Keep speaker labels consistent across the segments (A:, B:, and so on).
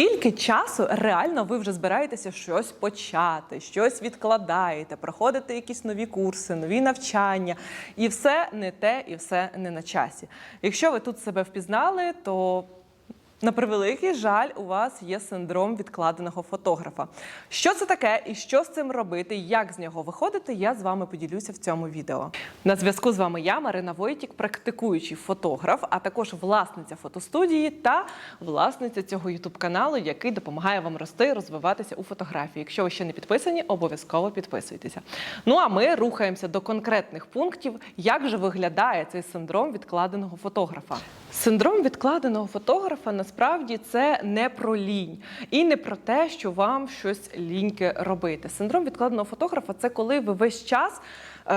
A: Скільки часу реально ви вже збираєтеся щось почати, щось відкладаєте, проходите якісь нові курси, нові навчання, і все не те, і все не на часі. Якщо ви тут себе впізнали, то на превеликий жаль, у вас є синдром відкладеного фотографа. Що це таке і що з цим робити, як з нього виходити, я з вами поділюся в цьому відео. На зв'язку з вами я, Марина Войтік, практикуючий фотограф, а також власниця фотостудії та власниця цього ютуб каналу, який допомагає вам рости, розвиватися у фотографії. Якщо ви ще не підписані, обов'язково підписуйтеся. Ну а ми рухаємося до конкретних пунктів, як же виглядає цей синдром відкладеного фотографа. Синдром відкладеного фотографа насправді це не про лінь і не про те, що вам щось ліньке робити. Синдром відкладеного фотографа це коли ви весь час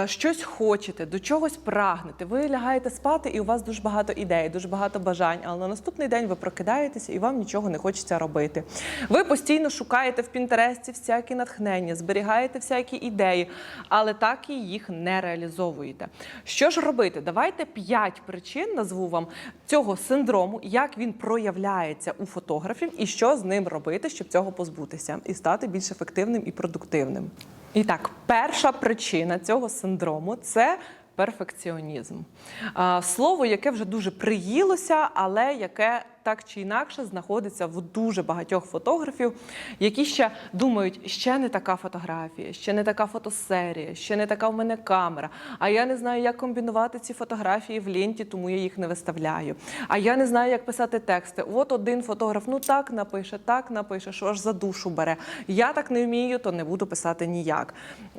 A: щось хочете, до чогось прагнете. Ви лягаєте спати, і у вас дуже багато ідей, дуже багато бажань. Але на наступний день ви прокидаєтеся і вам нічого не хочеться робити. Ви постійно шукаєте в Пінтересті всякі натхнення, зберігаєте всякі ідеї, але так і їх не реалізовуєте. Що ж робити? Давайте п'ять причин назву вам цього синдрому, як він проявляється у фотографів, і що з ним робити, щоб цього позбутися і стати більш ефективним і продуктивним. І так, перша причина цього синдрому це. Перфекціонізм слово, яке вже дуже приїлося, але яке так чи інакше знаходиться в дуже багатьох фотографів, які ще думають, ще не така фотографія, ще не така фотосерія, ще не така в мене камера. А я не знаю, як комбінувати ці фотографії в ленті, тому я їх не виставляю. А я не знаю, як писати тексти. От один фотограф, ну так напише, так напише, що аж за душу бере. Я так не вмію, то не буду писати ніяк.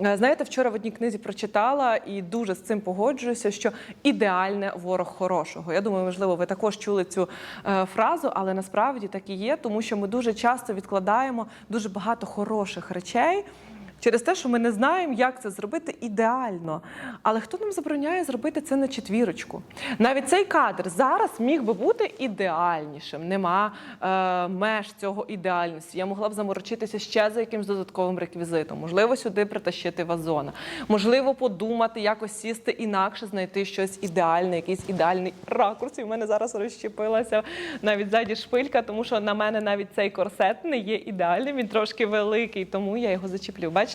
A: Е, Знаєте, вчора в одній книзі прочитала і дуже з цим погоджуюся, що ідеальне ворог хорошого. Я думаю, можливо, ви також чули цю е, фразу, але насправді так і є, тому що ми дуже часто відкладаємо дуже багато хороших речей. Через те, що ми не знаємо, як це зробити ідеально. Але хто нам забороняє зробити це на четвірочку? Навіть цей кадр зараз міг би бути ідеальнішим. Нема е, меж цього ідеальності. Я могла б заморочитися ще за якимсь додатковим реквізитом. Можливо, сюди притащити вазона. Можливо, подумати, якось сісти інакше, знайти щось ідеальне, якийсь ідеальний ракурс. І в мене зараз розщепилася навіть ззаді шпилька, тому що на мене навіть цей корсет не є ідеальним. Він трошки великий, тому я його зачеплю. Бачите,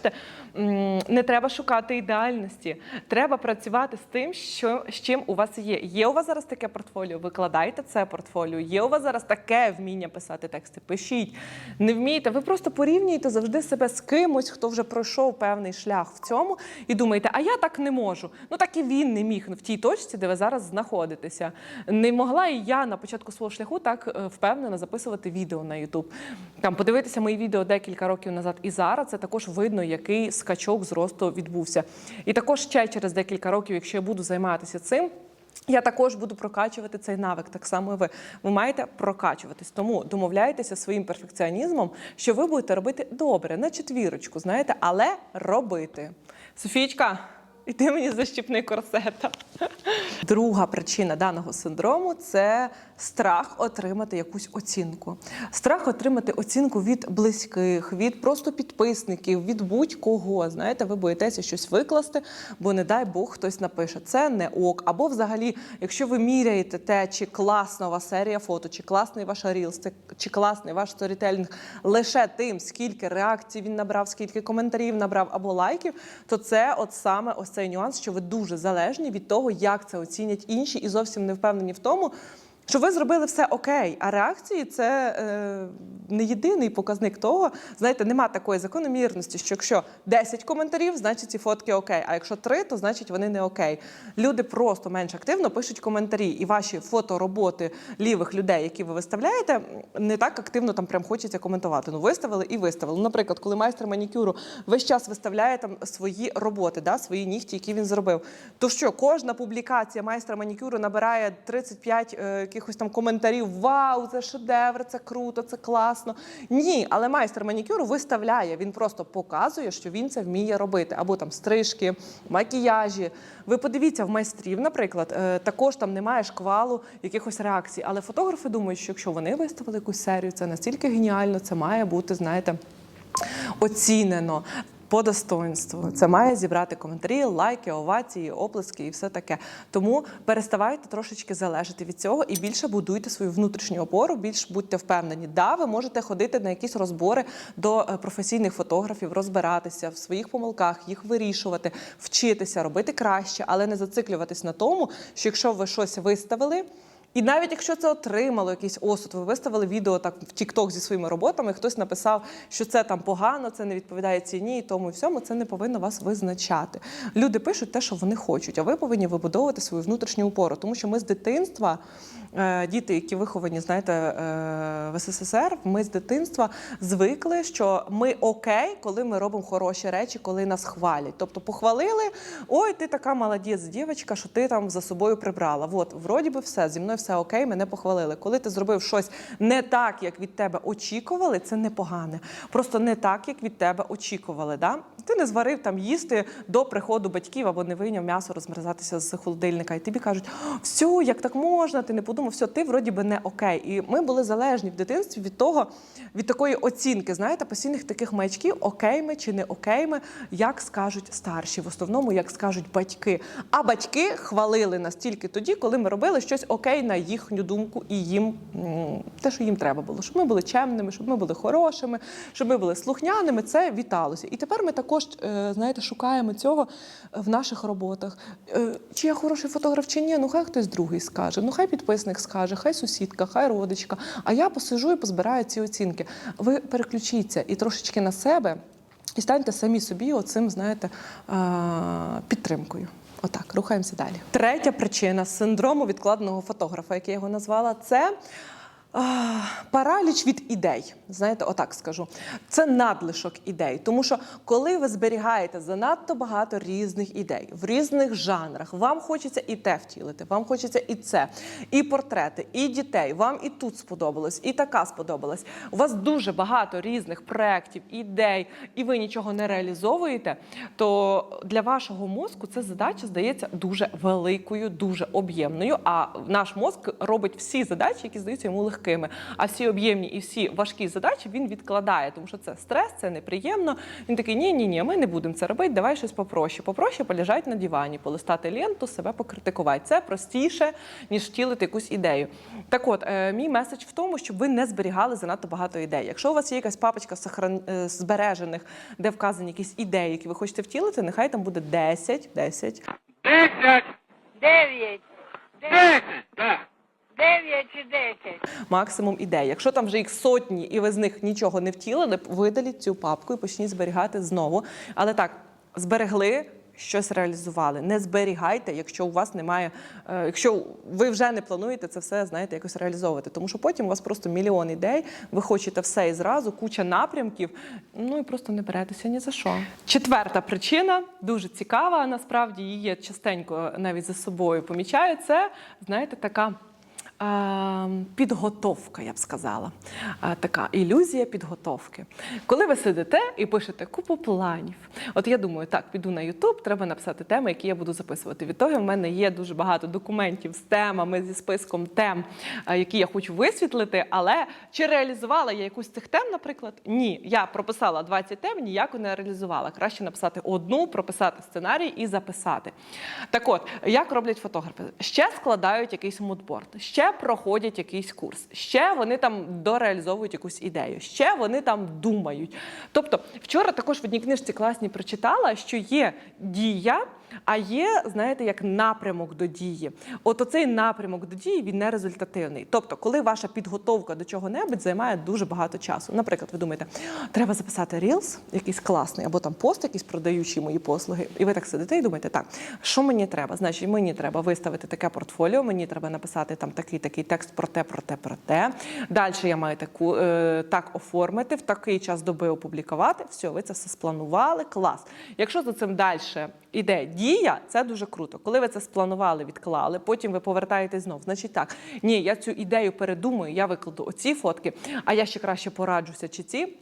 A: м, не треба шукати ідеальності. Треба працювати з тим, що з чим у вас є. Є у вас зараз таке портфоліо? Викладайте це портфоліо. Є у вас зараз таке вміння писати тексти. Пишіть. Не вмієте. Ви просто порівнюєте завжди себе з кимось, хто вже пройшов певний шлях в цьому, і думаєте, а я так не можу. Ну так і він не міг в тій точці, де ви зараз знаходитеся. Не могла і я на початку свого шляху так е, впевнено записувати відео на YouTube. Там подивитися мої відео декілька років назад і зараз це також видно, який скачок зросту відбувся. І також ще через декілька років, якщо я буду займатися цим. Я також буду прокачувати цей навик, так само і ви. Ви маєте прокачуватись. Тому домовляйтеся своїм перфекціонізмом, що ви будете робити добре, на четвірочку, знаєте, але робити. Софійчка, іди мені защіпни корсета. Друга причина даного синдрому це страх отримати якусь оцінку. Страх отримати оцінку від близьких, від просто підписників, від будь-кого. Знаєте, ви боїтеся щось викласти, бо не дай Бог хтось напише, це не ок. Або взагалі, якщо ви міряєте те, чи класна у вас серія фото, чи класний ваш рілс, чи класний ваш сторітелінг лише тим, скільки реакцій він набрав, скільки коментарів набрав або лайків, то це от саме ось цей нюанс, що ви дуже залежні від того, як це оцінять інші, і зовсім не впевнені в тому. Що ви зробили все окей, а реакції це е, не єдиний показник того. Знаєте, нема такої закономірності, що якщо 10 коментарів, значить ці фотки окей. А якщо 3, то значить вони не окей. Люди просто менш активно пишуть коментарі, і ваші фотороботи лівих людей, які ви виставляєте, не так активно там прям хочеться коментувати. Ну виставили і виставили. Ну, Наприклад, коли майстер манікюру весь час виставляє там свої роботи, да, свої нігті, які він зробив. То що кожна публікація майстра манікюру набирає 35 е, якихось там коментарів: Вау, це шедевр, це круто, це класно. Ні, але майстер манікюру виставляє. Він просто показує, що він це вміє робити. Або там стрижки, макіяжі. Ви подивіться в майстрів, наприклад, е, також там немає шквалу якихось реакцій. Але фотографи думають, що якщо вони виставили якусь серію, це настільки геніально, це має бути, знаєте, оцінено. По достоинству. Це має зібрати коментарі, лайки, овації, оплески і все таке. Тому переставайте трошечки залежати від цього і більше будуйте свою внутрішню опору, більш будьте впевнені. Да, ви можете ходити на якісь розбори до е, професійних фотографів, розбиратися в своїх помилках, їх вирішувати, вчитися, робити краще, але не зациклюватись на тому, що якщо ви щось виставили. І навіть якщо це отримало якийсь осуд, ви виставили відео так в TikTok зі своїми роботами, хтось написав, що це там погано, це не відповідає ціні, і тому і всьому це не повинно вас визначати. Люди пишуть те, що вони хочуть, а ви повинні вибудовувати свою внутрішню опору, тому що ми з дитинства. е, Діти, які виховані, знаєте, е, в СССР, ми з дитинства звикли, що ми окей, коли ми робимо хороші речі, коли нас хвалять. Тобто похвалили, ой, ти така молодець, дівчинка, що ти там за собою прибрала. От, вроді би, все, зі мною все окей, мене похвалили. Коли ти зробив щось не так, як від тебе очікували, це непогане. Просто не так, як від тебе очікували. Да? Ти не зварив там їсти до приходу батьків або не вийняв м'ясо розмерзатися з холодильника. І тобі кажуть, все, як так можна, ти не подумав, все, ти вроді би не окей. І ми були залежні в дитинстві від того, від такої оцінки, знаєте, постійних таких маячків, окей ми чи не окей ми, як скажуть старші, в основному, як скажуть батьки. А батьки хвалили нас тільки тоді, коли ми робили щось окей на їхню думку і їм те, що їм треба було, щоб ми були чемними, щоб ми були хорошими, щоб ми були слухняними. Це віталося. І тепер ми також, е, знаєте, шукаємо цього в наших роботах. Е, Чи я хороший фотограф, чи ні? Ну хай хтось другий скаже. Ну хай підписник скаже, хай сусідка, хай родичка. А я посижу і позбираю ці оцінки. Ви переключіться і трошечки на себе, і станьте самі собі оцим, знаєте, підтримкою. Отак, рухаємося далі. Третя причина синдрому відкладеного фотографа, як я його назвала, це. Параліч від ідей, знаєте, отак скажу. Це надлишок ідей. Тому що коли ви зберігаєте занадто багато різних ідей в різних жанрах, вам хочеться і те втілити, вам хочеться і це, і портрети, і дітей. Вам і тут сподобалось, і така сподобалась. У вас дуже багато різних проєктів, ідей, і ви нічого не реалізовуєте, то для вашого мозку ця задача здається дуже великою, дуже об'ємною. А наш мозк робить всі задачі, які здаються йому легкими. А всі об'ємні і всі важкі задачі він відкладає, тому що це стрес, це неприємно. Він такий: ні, ні, ні, ми не будемо це робити. Давай щось попроще. Попроще полежать на дивані, полистати ленту, себе покритикувати. Це простіше ніж втілити якусь ідею. Так, от е, мій меседж в тому, щоб ви не зберігали занадто багато ідей. Якщо у вас є якась папочка сохран... е, збережених, де вказані якісь ідеї, які ви хочете втілити, нехай там буде 10, 10,
B: Десять!
C: Дев'ять.
B: Десять! Так.
C: Дев'ять чи десять.
A: максимум ідей. Якщо там вже їх сотні, і ви з них нічого не втілили, видаліть цю папку і почніть зберігати знову. Але так, зберегли. Щось реалізували. Не зберігайте, якщо у вас немає, е, якщо ви вже не плануєте це все, знаєте, якось реалізовувати. Тому що потім у вас просто мільйон ідей, ви хочете все і зразу, куча напрямків, ну і просто не беретеся ні за що. Четверта причина дуже цікава. Насправді її частенько навіть за собою помічаю. Це знаєте, така. Підготовка, я б сказала, така ілюзія підготовки. Коли ви сидите і пишете купу планів, от я думаю, так, піду на Ютуб, треба написати теми, які я буду записувати. Від того в мене є дуже багато документів з темами, зі списком тем, які я хочу висвітлити. Але чи реалізувала я якусь з цих тем, наприклад? Ні. Я прописала 20 тем, ніяко не реалізувала. Краще написати одну, прописати сценарій і записати. Так от, як роблять фотографи? Ще складають якийсь мудборд, проходять якийсь курс, ще вони там дореалізовують якусь ідею, ще вони там думають. Тобто, вчора також в одній книжці класній прочитала, що є дія. А є, знаєте, як напрямок до дії. От оцей напрямок до дії він не результативний. Тобто, коли ваша підготовка до чого-небудь займає дуже багато часу. Наприклад, ви думаєте, треба записати рілс, якийсь класний, або там пост, якийсь продаючий мої послуги. І ви так сидите і думаєте, так, що мені треба? Значить, мені треба виставити таке портфоліо, мені треба написати там такий такий текст про те, про те, про те. Далі я маю таку е, так оформити, в такий час доби опублікувати. Все, ви це все спланували. Клас. Якщо за цим далі іде дія, це дуже круто. Коли ви це спланували, відклали, потім ви повертаєтесь знов. Значить, так ні, я цю ідею передумаю, я викладу оці фотки, а я ще краще пораджуся чи ці.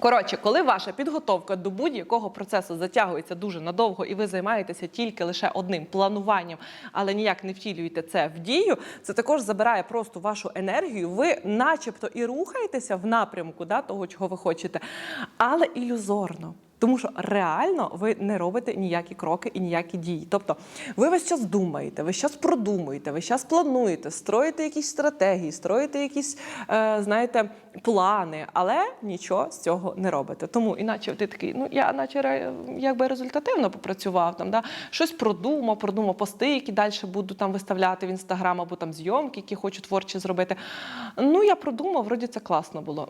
A: Коротше, коли ваша підготовка до будь-якого процесу затягується дуже надовго, і ви займаєтеся тільки лише одним плануванням, але ніяк не втілюєте це в дію, це також забирає просто вашу енергію. Ви, начебто, і рухаєтеся в напрямку да, того, чого ви хочете, але ілюзорно. Тому що реально ви не робите ніякі кроки і ніякі дії. Тобто ви весь час думаєте, ви час продумуєте, ви час плануєте, строїте якісь стратегії, строїте якісь, е, знаєте, плани, але нічого з цього не робите. Тому іначе ти такий, ну я наче якби результативно попрацював там, да? щось продумав, продумав пости, які далі буду там виставляти в інстаграм, або там зйомки, які хочу творчі зробити. Ну я продумав, вроді це класно було.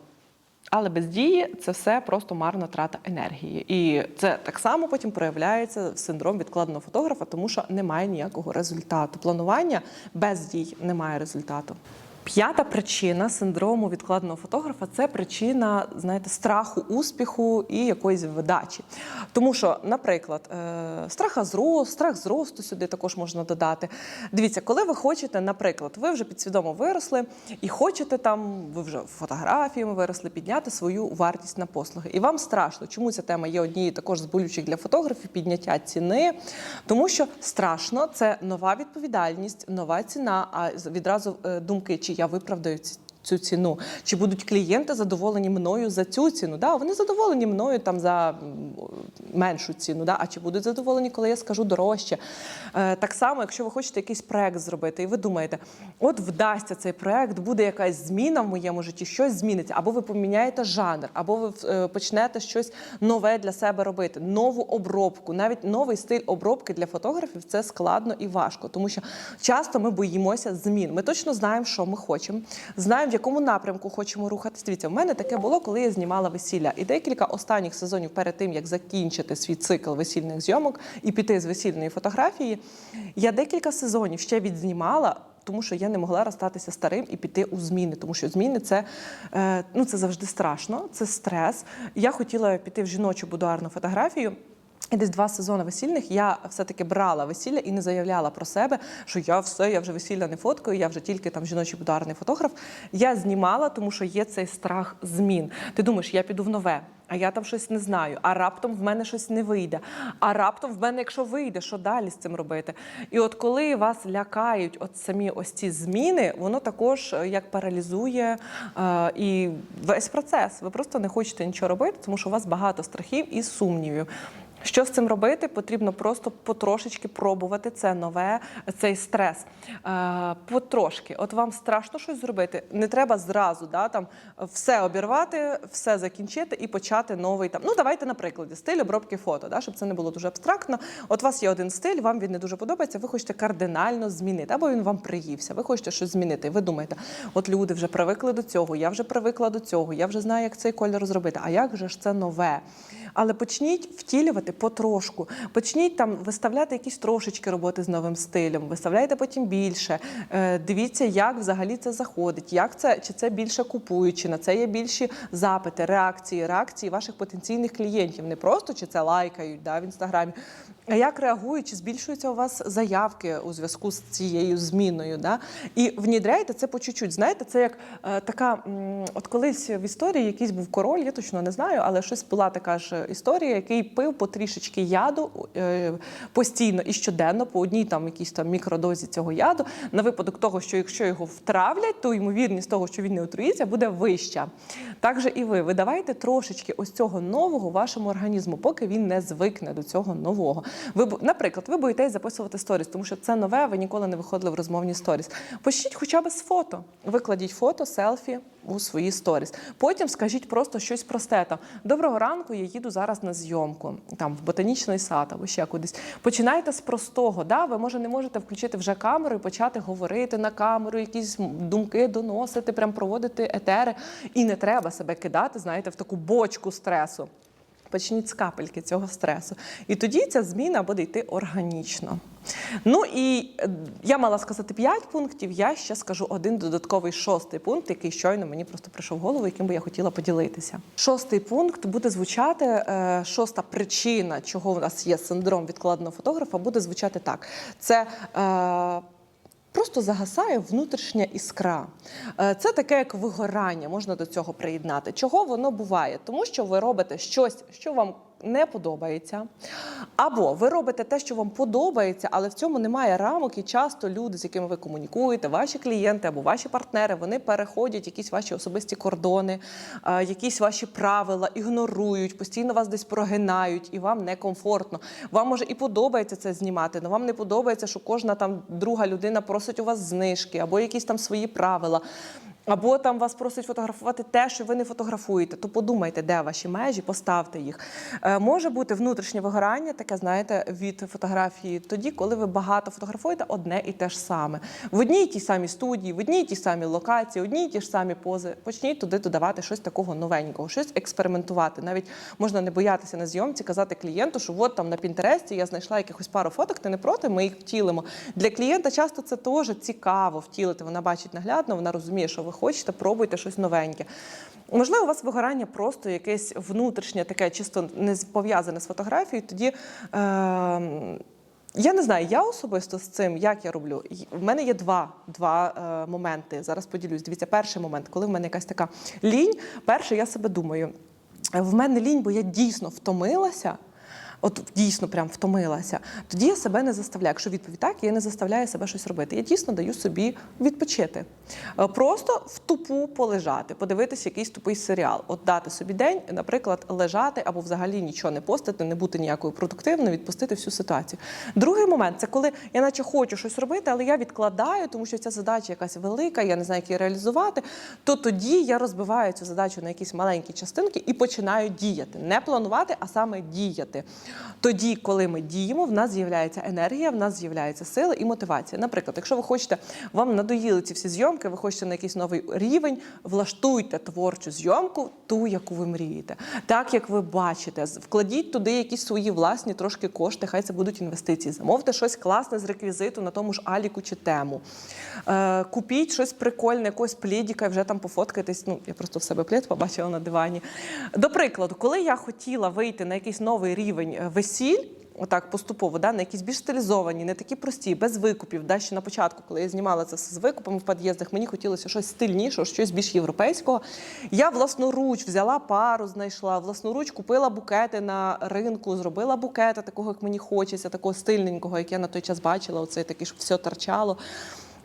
A: Але без дії це все просто марна трата енергії. І це так само потім проявляється в синдром відкладеного фотографа, тому що немає ніякого результату. Планування без дій немає результату. П'ята причина синдрому відкладеного фотографа це причина, знаєте, страху успіху і якоїсь видачі. Тому що, наприклад, е, страха зросту, страх зросту сюди також можна додати. Дивіться, коли ви хочете, наприклад, ви вже підсвідомо виросли і хочете там, ви вже фотографіями виросли, підняти свою вартість на послуги. І вам страшно. Чому ця тема є однією також з болючих для фотографів підняття ціни? Тому що страшно, це нова відповідальність, нова ціна, а відразу е, думки, чи я виправдаю цю ціну, чи будуть клієнти задоволені мною за цю ціну? Да, вони задоволені мною там за меншу ціну, да? а чи будуть задоволені, коли я скажу дорожче? Е, так само, якщо ви хочете якийсь проект зробити, і ви думаєте, от вдасться цей проект, буде якась зміна в моєму житті, щось зміниться, або ви поміняєте жанр, або ви е, почнете щось нове для себе робити, нову обробку, навіть новий стиль обробки для фотографів це складно і важко, тому що часто ми боїмося змін. Ми точно знаємо, що ми хочемо, знаємо, в якому напрямку хочемо рухатись. Дивіться, в мене таке було, коли я знімала весілля. І декілька останніх сезонів перед тим, як закінчити свій цикл весільних зйомок і піти з весільної фотографії, я декілька сезонів ще відзнімала. Тому що я не могла розстатися старим і піти у зміни, тому що зміни це, е, ну, це завжди страшно, це стрес. Я хотіла піти в жіночу будуарну фотографію. І десь два сезони весільних я все-таки брала весілля і не заявляла про себе, що я все, я вже весілля не фоткаю, я вже тільки там жіночий бударний фотограф. Я знімала, тому що є цей страх змін. Ти думаєш, я піду в нове, а я там щось не знаю, а раптом в мене щось не вийде. А раптом в мене, якщо вийде, що далі з цим робити? І от коли вас лякають от самі ось ці зміни, воно також е, як паралізує е, і весь процес. Ви просто не хочете нічого робити, тому що у вас багато страхів і сумнівів. Що з цим робити? Потрібно просто потрошечки пробувати це нове, цей стрес. Е, потрошки. От вам страшно щось зробити. Не треба зразу да, там, все обірвати, все закінчити і почати новий там. Ну, давайте на прикладі стиль обробки фото, да, щоб це не було дуже абстрактно. От у вас є один стиль, вам він не дуже подобається, ви хочете кардинально змінити, або він вам приївся. Ви хочете щось змінити. Ви думаєте, от люди вже привикли до цього, я вже привикла до цього, я вже знаю, як цей кольор зробити. А як же ж це нове? Але почніть втілювати потрошку. Почніть там виставляти якісь трошечки роботи з новим стилем, виставляйте потім більше. Е, Дивіться, як взагалі це заходить, як це чи це більше купують, чи на це є більші запити, реакції, реакції ваших потенційних клієнтів. Не просто чи це лайкають да, в інстаграмі, а як реагують, чи збільшуються у вас заявки у зв'язку з цією зміною. Да? І внідряйте це по чуть-чуть. Знаєте, це як е, така, от колись в історії якийсь був король, я точно не знаю, але щось була така ж історія, який пив по трішечки яду е, постійно і щоденно по одній там якійсь там мікродозі цього яду, на випадок того, що якщо його втравлять, то ймовірність того, що він не отруїться, буде вища. Так же і ви видавайте трошечки ось цього нового вашому організму, поки він не звикне до цього нового. Ви наприклад, ви боїтесь записувати сторіс, тому що це нове, ви ніколи не виходили в розмовні сторіс. Почніть хоча б з фото. Викладіть фото, селфі у свої сторіс. Потім скажіть просто щось просте. Там доброго ранку, я їду зараз на зйомку, там в ботанічний сад або ще кудись. Починайте з простого. Да? Ви може не можете включити вже камеру і почати говорити на камеру, якісь думки доносити, прям проводити етери. І не треба себе кидати, знаєте, в таку бочку стресу. Почніть з капельки цього стресу. І тоді ця зміна буде йти органічно. Ну і е, я мала сказати 5 пунктів, я ще скажу один додатковий шостий пункт, який щойно мені просто прийшов в голову, яким би я хотіла поділитися. Шостий пункт буде звучати, е, шоста причина, чого у нас є синдром відкладеного фотографа, буде звучати так: це. Просто загасає внутрішня іскра. Е, Це таке як вигорання, можна до цього приєднати. Чого воно буває? Тому що ви робите щось, що вам не подобається. Або ви робите те, що вам подобається, але в цьому немає рамок, і часто люди, з якими ви комунікуєте, ваші клієнти або ваші партнери, вони переходять якісь ваші особисті кордони, якісь ваші правила, ігнорують, постійно вас десь прогинають, і вам некомфортно. Вам може і подобається це знімати, але вам не подобається, що кожна там друга людина просить у вас знижки або якісь там свої правила. Або там вас просить фотографувати те, що ви не фотографуєте, то подумайте, де ваші межі, поставте їх. Е, може бути внутрішнє вигорання, таке, знаєте, від фотографії тоді, коли ви багато фотографуєте одне і те ж саме. В одній тій самій студії, в одній тій самій локації, одній і ті ж самі пози. Почніть туди додавати щось такого новенького, щось експериментувати. Навіть можна не боятися на зйомці казати клієнту, що от там на Пінтересті я знайшла якихось пару фоток, ти не проти, ми їх втілимо. Для клієнта часто це теж цікаво втілити. Вона бачить наглядно, вона розуміє, що ви хочете, пробуйте щось новеньке. Можливо, у вас вигорання просто якесь внутрішнє, таке чисто не пов'язане з фотографією. Тоді е, я не знаю, я особисто з цим, як я роблю. В мене є два, два е, моменти. Зараз поділюсь. Дивіться, перший момент, коли в мене якась така лінь. Перше, я себе думаю, в мене лінь, бо я дійсно втомилася. От дійсно прям втомилася. Тоді я себе не заставляю. Якщо відповідь так, я не заставляю себе щось робити. Я дійсно даю собі відпочити. Е, Просто в тупу полежати, подивитися якийсь тупий серіал. От дати собі день, наприклад, лежати або взагалі нічого не постити, не бути ніякою продуктивною, відпустити всю ситуацію. Другий момент це коли я наче хочу щось робити, але я відкладаю, тому що ця задача якась велика, я не знаю, як її реалізувати. То тоді я розбиваю цю задачу на якісь маленькі частинки і починаю діяти. Не планувати, а саме діяти. Тоді, коли ми діємо, в нас з'являється енергія, в нас з'являється сила і мотивація. Наприклад, якщо ви хочете, вам надоїли ці всі зйомки, ви хочете на якийсь новий рівень, влаштуйте творчу зйомку, ту, яку ви мрієте, так як ви бачите, вкладіть туди якісь свої власні трошки кошти, хай це будуть інвестиції. Замовте щось класне з реквізиту на тому ж Аліку чи тему. Е, купіть щось прикольне, якогось плідіка вже там пофоткайтесь. Ну, я просто в себе плід побачила на дивані. До прикладу, коли я хотіла вийти на якийсь новий рівень весіль. Отак поступово, да, на якісь більш стилізовані, не такі прості, без викупів. Да, ще на початку, коли я знімала це все з викупами в під'їздах, мені хотілося щось стильнішого, щось більш європейського. Я власноруч взяла пару, знайшла, власноруч купила букети на ринку, зробила букети такого, як мені хочеться, такого стильненького, як я на той час бачила. Оце таке, щоб все торчало.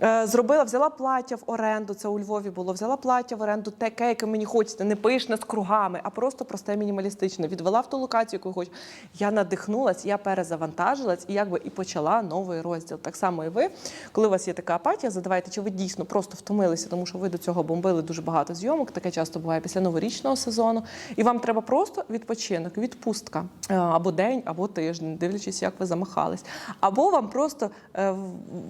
A: Е, Зробила, взяла плаття в оренду. Це у Львові було. Взяла плаття в оренду, таке, яке мені хочеться, не пишне з кругами, а просто просте мінімалістичне. Відвела в ту локацію, яку хочу. Я надихнулась, я перезавантажилась і якби і почала новий розділ. Так само і ви, коли у вас є така апатія, задавайте, чи ви дійсно просто втомилися, тому що ви до цього бомбили дуже багато зйомок. Таке часто буває після новорічного сезону. І вам треба просто відпочинок, відпустка Е, або день, або тиждень, дивлячись, як ви замахались. Або вам просто е, в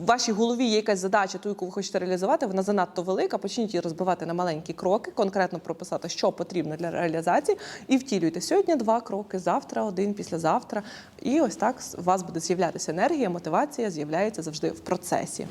A: вашій голові є якась задача, ту, яку ви хочете реалізувати, вона занадто велика. Почніть її розбивати на маленькі кроки, конкретно прописати, що потрібно для реалізації, і втілюйте сьогодні два кроки, завтра один, післязавтра. І ось так у вас буде з'являтися енергія, мотивація з'являється завжди в процесі.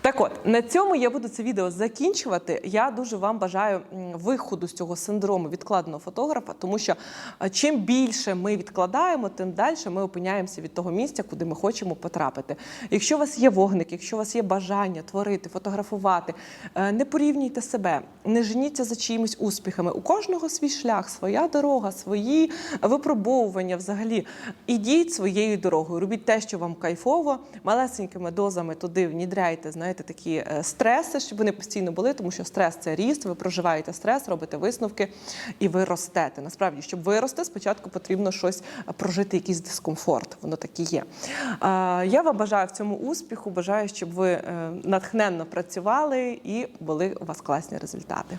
A: Так от на цьому я буду це відео закінчувати. Я дуже вам бажаю виходу з цього синдрому відкладеного фотографа, тому що е, чим більше ми відкладаємо, тим далі ми опиняємося від того місця, куди ми хочемо потрапити. Якщо у вас є вогник, якщо у вас є бажання творити, фотографувати, е, не порівнюйте себе, не женіться за чиїмись успіхами. У кожного свій шлях, своя дорога, свої випробовування взагалі. Ідіть своєю дорогою, робіть те, що вам кайфово, малесенькими дозами туди внідряйте, знаєте, такі е, стреси, щоб вони постійно були, тому що стрес це ріст. Ви проживаєте стрес, робите висновки і ви ростете. Насправді, щоб вирости, спочатку потрібно щось прожити, якийсь дискомфорт. Воно так і є. Е, Я вам бажаю в цьому успіху, бажаю, щоб ви натхненно працювали і були у вас класні результати.